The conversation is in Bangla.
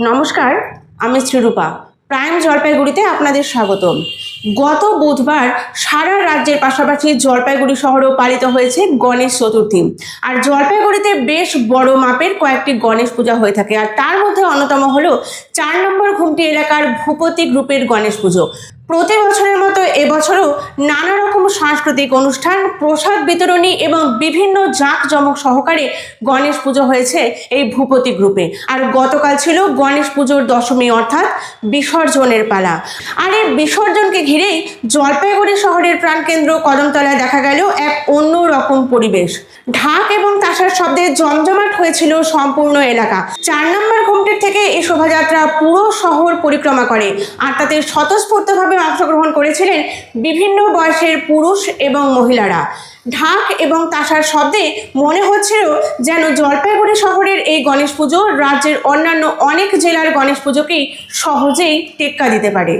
নমস্কার, আমি শ্রীরূপা। প্রাইম জলপাইগুড়িতে আপনাদের স্বাগতম। গত বুধবার সারা রাজ্যের পাশাপাশি জলপাইগুড়ি শহরেও পালিত হয়েছে গণেশ চতুর্থী। আর জলপাইগুড়িতে বেশ বড় মাপের কয়েকটি গণেশ পূজা হয়ে থাকে। আর তার মধ্যে অন্যতম হলো চার নম্বর ঘুমটি এলাকার ভূপতি গ্রুপের গণেশ পুজো। প্রতি বছরের মতো এবছরও নানা রকম সাংস্কৃতিক অনুষ্ঠান, প্রসাদ বিতরণী এবং বিভিন্ন জাঁকজমক সহকারে গণেশ পুজো হয়েছে এই ভূপতি গ্রুপে আর গতকাল ছিল গণেশ পুজোর দশমী অর্থাৎ বিসর্জনের পালা। আর এই বিসর্জনকে ঘিরেই জলপাইগুড়ি শহরের প্রাণকেন্দ্র কদমতলায় দেখা গেল এক অন্য রকম পরিবেশ। ঢাক এবং তাসার শব্দে জমজমাট হয়েছিল সম্পূর্ণ এলাকা। চার নম্বর ঘুমটির থেকে এই শোভাযাত্রা পুরো শহর পরিক্রমা করে। আর তাতে স্বতঃস্ফূর্তভাবে অংশগ্রহণ করেছিলেন বিভিন্ন বয়সের পুরুষ এবং মহিলারা। ঢাক এবং তাসার শব্দে মনে হচ্ছিল যেন জলপাইগুড়ি শহরের এই গণেশ পুজো রাজ্যের অন্যান্য অনেক জেলার গণেশ পুজোকেই সহজেই টেক্কা দিতে পারে।